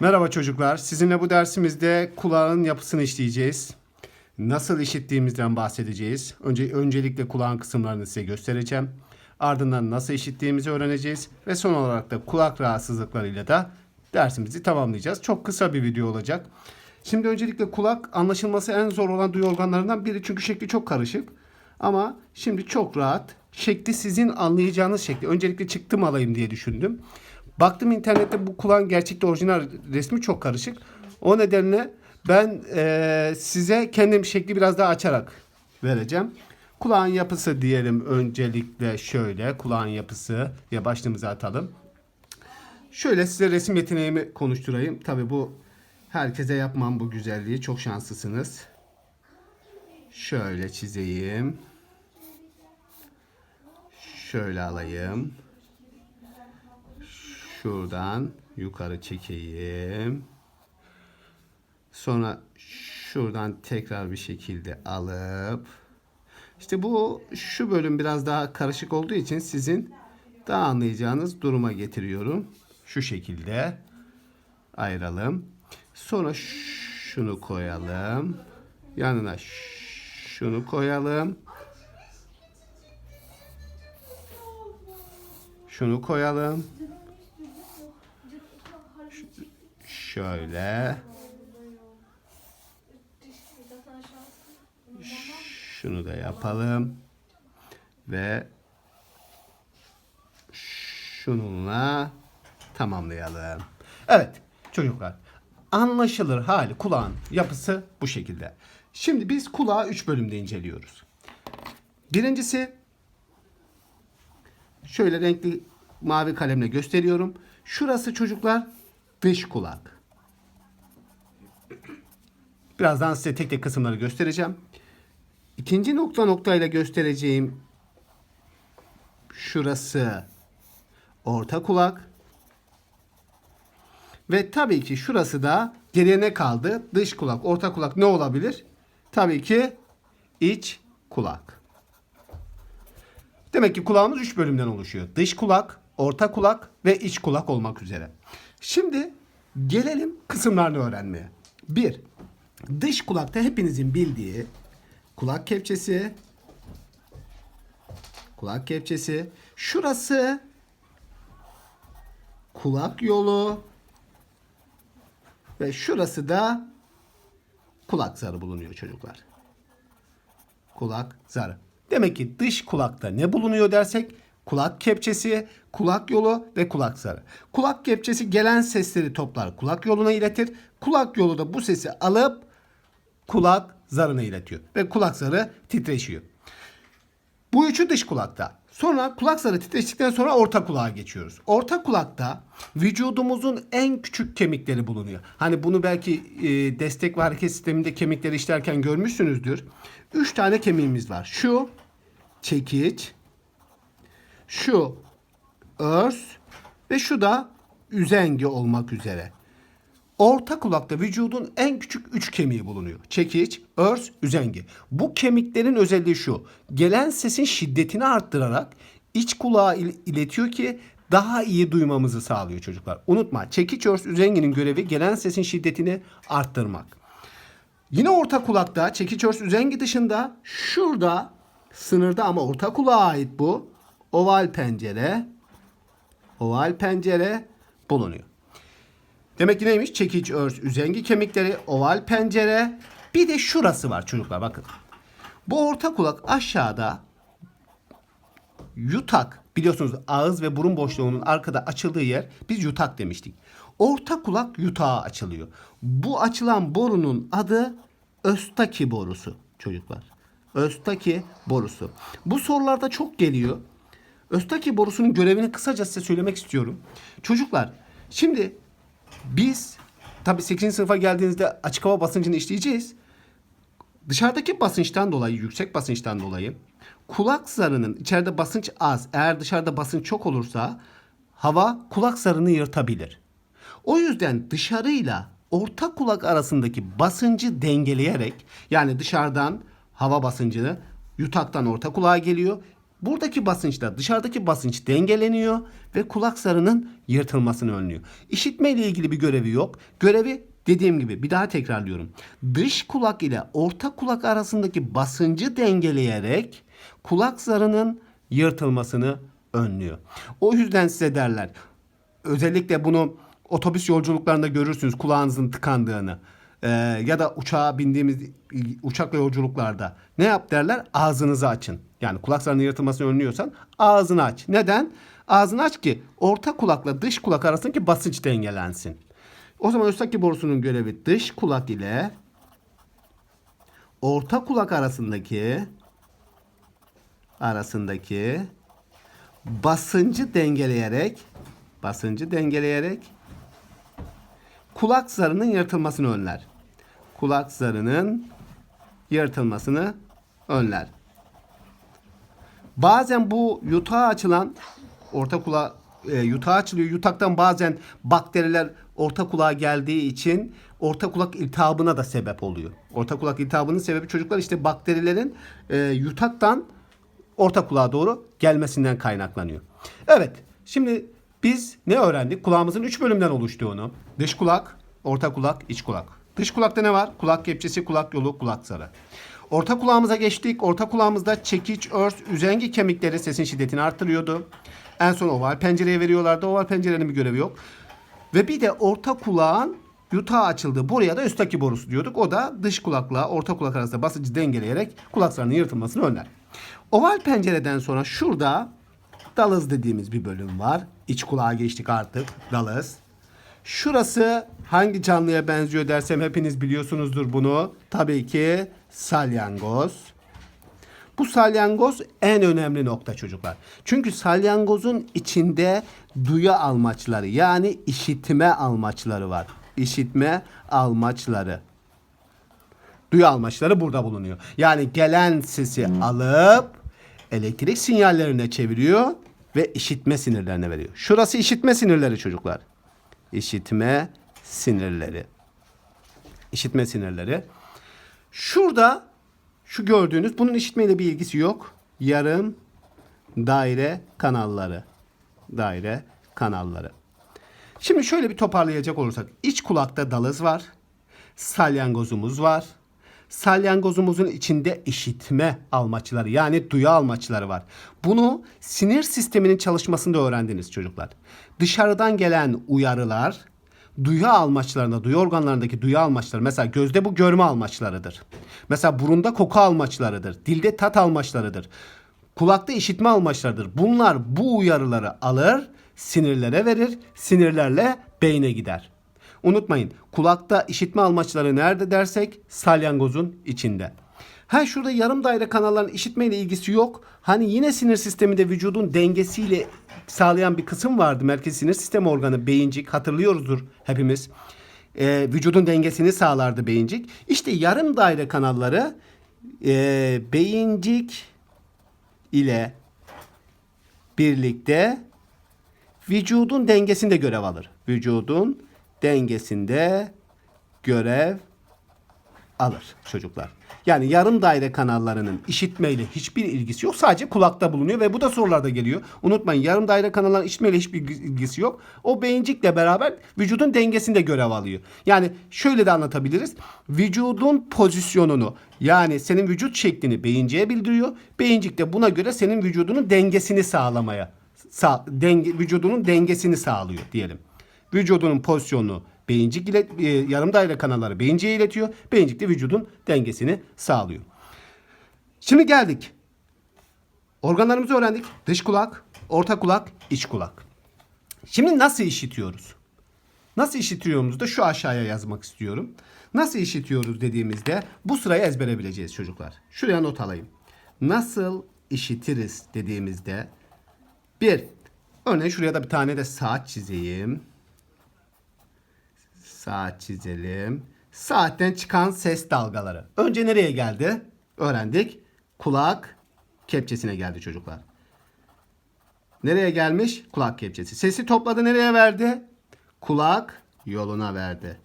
Merhaba çocuklar. Sizinle bu dersimizde kulağın yapısını işleyeceğiz. Nasıl işittiğimizden bahsedeceğiz. Önce öncelikle kulağın kısımlarını size göstereceğim. Ardından nasıl işittiğimizi öğreneceğiz ve son olarak da kulak rahatsızlıklarıyla da dersimizi tamamlayacağız. Çok kısa bir video olacak. Şimdi öncelikle kulak anlaşılması en zor olan duyu organlarından biri çünkü şekli çok karışık. Ama şimdi çok rahat. Şekli sizin anlayacağınız şekli. Öncelikle çıktım alayım diye düşündüm. Baktım internette bu kulağın gerçekte orijinal resmi çok karışık. O nedenle ben eee, size kendim şekli biraz daha açarak vereceğim. Kulağın yapısı diyelim öncelikle şöyle. Kulağın yapısı ya başlığımızı atalım. Şöyle size resim yeteneğimi konuşturayım. Tabi bu herkese yapmam bu güzelliği. Çok şanslısınız. Şöyle çizeyim. Şöyle alayım. Şuradan yukarı çekeyim. Sonra şuradan tekrar bir şekilde alıp işte bu şu bölüm biraz daha karışık olduğu için sizin daha anlayacağınız duruma getiriyorum. Şu şekilde ayıralım. Sonra şunu koyalım. Yanına şunu koyalım. Şunu koyalım. Şöyle. Şunu da yapalım. Ve şununla tamamlayalım. Evet çocuklar. Anlaşılır hali kulağın yapısı bu şekilde. Şimdi biz kulağı 3 bölümde inceliyoruz. Birincisi şöyle renkli mavi kalemle gösteriyorum. Şurası çocuklar dış kulak. Birazdan size tek tek kısımları göstereceğim. İkinci nokta noktayla göstereceğim şurası orta kulak. Ve tabii ki şurası da geriye ne kaldı? Dış kulak, orta kulak ne olabilir? Tabii ki iç kulak. Demek ki kulağımız 3 bölümden oluşuyor. Dış kulak, orta kulak ve iç kulak olmak üzere. Şimdi gelelim kısımlarını öğrenmeye. 1. Dış kulakta hepinizin bildiği kulak kepçesi, kulak kepçesi, şurası kulak yolu ve şurası da kulak zarı bulunuyor çocuklar. Kulak zarı. Demek ki dış kulakta ne bulunuyor dersek kulak kepçesi, kulak yolu ve kulak zarı. Kulak kepçesi gelen sesleri toplar kulak yoluna iletir. Kulak yolu da bu sesi alıp kulak zarına iletiyor ve kulak zarı titreşiyor. Bu üçü dış kulakta. Sonra kulak zarı titreştikten sonra orta kulağa geçiyoruz. Orta kulakta vücudumuzun en küçük kemikleri bulunuyor. Hani bunu belki e, destek ve hareket sisteminde kemikleri işlerken görmüşsünüzdür. Üç tane kemiğimiz var. Şu çekiç, şu örs ve şu da üzengi olmak üzere. Orta kulakta vücudun en küçük üç kemiği bulunuyor. Çekiç, örs, üzengi. Bu kemiklerin özelliği şu. Gelen sesin şiddetini arttırarak iç kulağa il- iletiyor ki daha iyi duymamızı sağlıyor çocuklar. Unutma çekiç, örs, üzenginin görevi gelen sesin şiddetini arttırmak. Yine orta kulakta çekiç, örs, üzengi dışında şurada sınırda ama orta kulağa ait bu oval pencere oval pencere bulunuyor. Demek ki neymiş? Çekiç, örs, üzengi kemikleri, oval pencere. Bir de şurası var çocuklar bakın. Bu orta kulak aşağıda yutak biliyorsunuz ağız ve burun boşluğunun arkada açıldığı yer biz yutak demiştik. Orta kulak yutağa açılıyor. Bu açılan borunun adı Östaki borusu çocuklar. Östaki borusu. Bu sorularda çok geliyor. Östaki borusunun görevini kısaca size söylemek istiyorum. Çocuklar şimdi biz tabii 8. sınıfa geldiğinizde açık hava basıncını işleyeceğiz. Dışarıdaki basınçtan dolayı, yüksek basınçtan dolayı kulak zarının içeride basınç az, eğer dışarıda basınç çok olursa hava kulak zarını yırtabilir. O yüzden dışarıyla orta kulak arasındaki basıncı dengeleyerek yani dışarıdan hava basıncını yutaktan orta kulağa geliyor. Buradaki basınçla dışarıdaki basınç dengeleniyor ve kulak zarının yırtılmasını önlüyor. İşitme ile ilgili bir görevi yok. Görevi dediğim gibi bir daha tekrarlıyorum. Dış kulak ile orta kulak arasındaki basıncı dengeleyerek kulak zarının yırtılmasını önlüyor. O yüzden size derler. Özellikle bunu otobüs yolculuklarında görürsünüz kulağınızın tıkandığını. Ee, ya da uçağa bindiğimiz uçakla yolculuklarda ne yap derler? Ağzınızı açın. Yani kulak zarının yırtılmasını önlüyorsan ağzını aç. Neden? Ağzını aç ki orta kulakla dış kulak arasındaki basınç dengelensin. O zaman Östaki borusunun görevi dış kulak ile orta kulak arasındaki arasındaki basıncı dengeleyerek basıncı dengeleyerek kulak zarının yırtılmasını önler. Kulak zarının yırtılmasını önler. Bazen bu yutağa açılan orta kulağa e, yutağa açılıyor. Yutaktan bazen bakteriler orta kulağa geldiği için orta kulak iltihabına da sebep oluyor. Orta kulak iltihabının sebebi çocuklar işte bakterilerin e, yutaktan orta kulağa doğru gelmesinden kaynaklanıyor. Evet, şimdi biz ne öğrendik? Kulağımızın 3 bölümden oluştuğunu. Dış kulak, orta kulak, iç kulak. Dış kulakta ne var? Kulak kepçesi, kulak yolu, kulak zarı. Orta kulağımıza geçtik. Orta kulağımızda çekiç, örs, üzengi kemikleri sesin şiddetini arttırıyordu. En son oval pencereye veriyorlardı. Oval pencerenin bir görevi yok. Ve bir de orta kulağın yutağı açıldı. Buraya da üstteki borusu diyorduk. O da dış kulakla orta kulak arasında basıncı dengeleyerek kulak zarının yırtılmasını önler. Oval pencereden sonra şurada dalız dediğimiz bir bölüm var. İç kulağa geçtik artık. Dalız. Şurası hangi canlıya benziyor dersem hepiniz biliyorsunuzdur bunu. Tabii ki salyangoz. Bu salyangoz en önemli nokta çocuklar. Çünkü salyangozun içinde duyu almaçları yani işitme almaçları var. İşitme almaçları. Duyu almaçları burada bulunuyor. Yani gelen sesi alıp elektrik sinyallerine çeviriyor ve işitme sinirlerine veriyor. Şurası işitme sinirleri çocuklar. İşitme sinirleri. İşitme sinirleri. Şurada şu gördüğünüz bunun işitmeyle bir ilgisi yok. Yarım daire kanalları. Daire kanalları. Şimdi şöyle bir toparlayacak olursak. iç kulakta dalız var. Salyangozumuz var. Salyangozumuzun içinde işitme almaçları yani duyu almaçları var. Bunu sinir sisteminin çalışmasında öğrendiniz çocuklar. Dışarıdan gelen uyarılar duyu almaçlarına, duyu organlarındaki duyu almaçları mesela gözde bu görme almaçlarıdır. Mesela burunda koku almaçlarıdır. Dilde tat almaçlarıdır. Kulakta işitme almaçlarıdır. Bunlar bu uyarıları alır, sinirlere verir, sinirlerle beyne gider. Unutmayın kulakta işitme almaçları nerede dersek salyangozun içinde. Ha şurada yarım daire kanalların işitmeyle ilgisi yok. Hani yine sinir sisteminde vücudun dengesiyle sağlayan bir kısım vardı. Merkez sinir sistemi organı beyincik hatırlıyoruzdur hepimiz. Ee, vücudun dengesini sağlardı beyincik. İşte yarım daire kanalları e, beyincik ile birlikte vücudun dengesinde görev alır. Vücudun dengesinde görev alır çocuklar. Yani yarım daire kanallarının işitmeyle hiçbir ilgisi yok. Sadece kulakta bulunuyor ve bu da sorularda geliyor. Unutmayın yarım daire kanalların işitmeyle hiçbir ilgisi yok. O beyincikle beraber vücudun dengesinde görev alıyor. Yani şöyle de anlatabiliriz. Vücudun pozisyonunu yani senin vücut şeklini beyinciğe bildiriyor. Beyincik de buna göre senin vücudunun dengesini sağlamaya, sağ, denge, vücudunun dengesini sağlıyor diyelim. Vücudunun pozisyonunu beyincik ile e, yarım daire kanalları beyinciğe iletiyor. Beyincik de vücudun dengesini sağlıyor. Şimdi geldik. Organlarımızı öğrendik. Dış kulak, orta kulak, iç kulak. Şimdi nasıl işitiyoruz? Nasıl işitiyoruz da şu aşağıya yazmak istiyorum. Nasıl işitiyoruz dediğimizde bu sırayı ezbere bileceğiz çocuklar. Şuraya not alayım. Nasıl işitiriz dediğimizde bir, örneğin şuraya da bir tane de saat çizeyim. Saat çizelim. Saatten çıkan ses dalgaları. Önce nereye geldi? Öğrendik. Kulak kepçesine geldi çocuklar. Nereye gelmiş? Kulak kepçesi. Sesi topladı nereye verdi? Kulak yoluna verdi.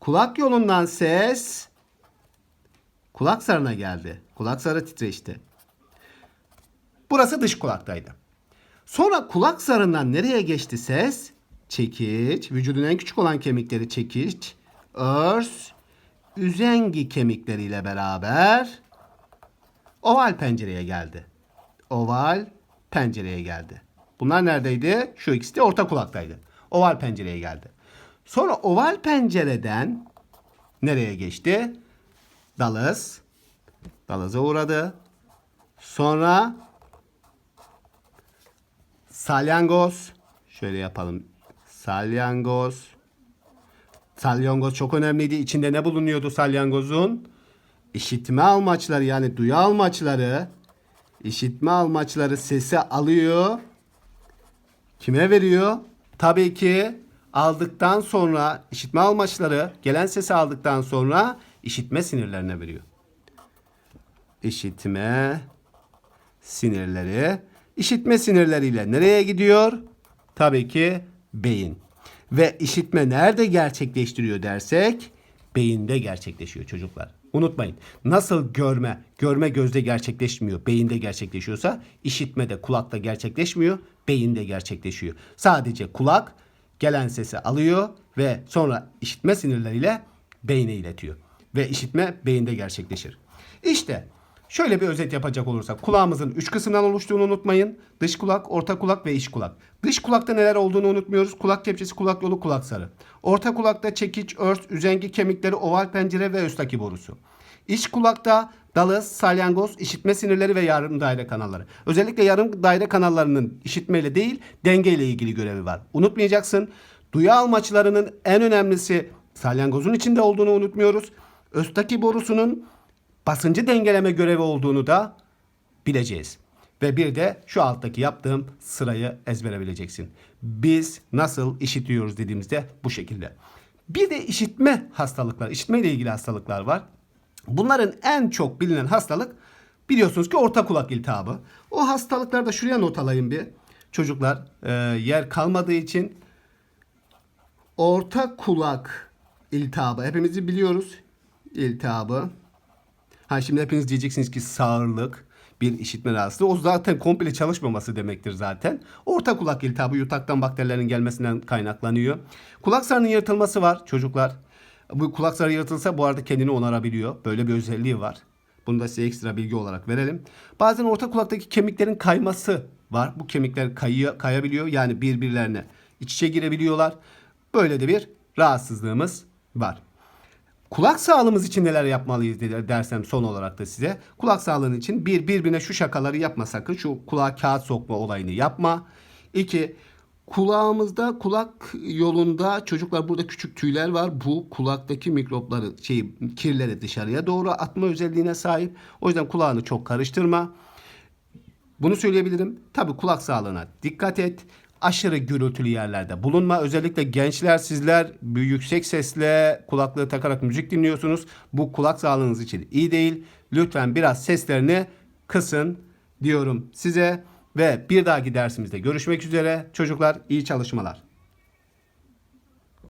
Kulak yolundan ses kulak zarına geldi. Kulak zarı titreşti. Burası dış kulaktaydı. Sonra kulak zarından nereye geçti ses? Çekiç, vücudun en küçük olan kemikleri çekiç, örs, üzengi kemikleriyle beraber oval pencereye geldi. Oval pencereye geldi. Bunlar neredeydi? Şu ikisi de orta kulaktaydı. Oval pencereye geldi. Sonra oval pencereden nereye geçti? Dalız. Dalız'a uğradı. Sonra salyangoz. Şöyle yapalım. Salyangoz. Salyangoz çok önemliydi. İçinde ne bulunuyordu salyangozun? İşitme almaçları yani duyu almaçları. İşitme almaçları sesi alıyor. Kime veriyor? Tabii ki aldıktan sonra işitme almaçları gelen sesi aldıktan sonra işitme sinirlerine veriyor. İşitme sinirleri. İşitme sinirleriyle nereye gidiyor? Tabii ki beyin. Ve işitme nerede gerçekleştiriyor dersek beyinde gerçekleşiyor çocuklar. Unutmayın. Nasıl görme, görme gözde gerçekleşmiyor, beyinde gerçekleşiyorsa işitme de kulakta gerçekleşmiyor, beyinde gerçekleşiyor. Sadece kulak gelen sesi alıyor ve sonra işitme sinirleriyle beyne iletiyor. Ve işitme beyinde gerçekleşir. İşte Şöyle bir özet yapacak olursak kulağımızın üç kısımdan oluştuğunu unutmayın. Dış kulak, orta kulak ve iç kulak. Dış kulakta neler olduğunu unutmuyoruz. Kulak kepçesi, kulak yolu, kulak sarı. Orta kulakta çekiç, örs, üzengi kemikleri, oval pencere ve üstteki borusu. İç kulakta dalız, salyangoz, işitme sinirleri ve yarım daire kanalları. Özellikle yarım daire kanallarının işitmeyle değil dengeyle ilgili görevi var. Unutmayacaksın. Duyu almaçlarının en önemlisi salyangozun içinde olduğunu unutmuyoruz. Östaki borusunun basıncı dengeleme görevi olduğunu da bileceğiz. Ve bir de şu alttaki yaptığım sırayı ezbere bileceksin. Biz nasıl işitiyoruz dediğimizde bu şekilde. Bir de işitme hastalıklar, işitme ile ilgili hastalıklar var. Bunların en çok bilinen hastalık biliyorsunuz ki orta kulak iltihabı. O hastalıklarda şuraya not alayım bir. Çocuklar e, yer kalmadığı için orta kulak iltihabı hepimizi biliyoruz. İltihabı. Ha şimdi hepiniz diyeceksiniz ki sağırlık bir işitme rahatsızlığı. O zaten komple çalışmaması demektir zaten. Orta kulak iltihabı yutaktan bakterilerin gelmesinden kaynaklanıyor. Kulak zarının yırtılması var çocuklar. Bu kulak zarı yırtılsa bu arada kendini onarabiliyor. Böyle bir özelliği var. Bunu da size ekstra bilgi olarak verelim. Bazen orta kulaktaki kemiklerin kayması var. Bu kemikler kayıyor, kayabiliyor. Yani birbirlerine iç içe girebiliyorlar. Böyle de bir rahatsızlığımız var. Kulak sağlığımız için neler yapmalıyız dersem son olarak da size. Kulak sağlığın için bir birbirine şu şakaları yapma sakın. Şu kulağa kağıt sokma olayını yapma. İki kulağımızda kulak yolunda çocuklar burada küçük tüyler var. Bu kulaktaki mikropları şey kirleri dışarıya doğru atma özelliğine sahip. O yüzden kulağını çok karıştırma. Bunu söyleyebilirim. Tabii kulak sağlığına dikkat et. Aşırı gürültülü yerlerde bulunma. Özellikle gençler sizler yüksek sesle kulaklığı takarak müzik dinliyorsunuz. Bu kulak sağlığınız için iyi değil. Lütfen biraz seslerini kısın diyorum size. Ve bir dahaki dersimizde görüşmek üzere. Çocuklar iyi çalışmalar.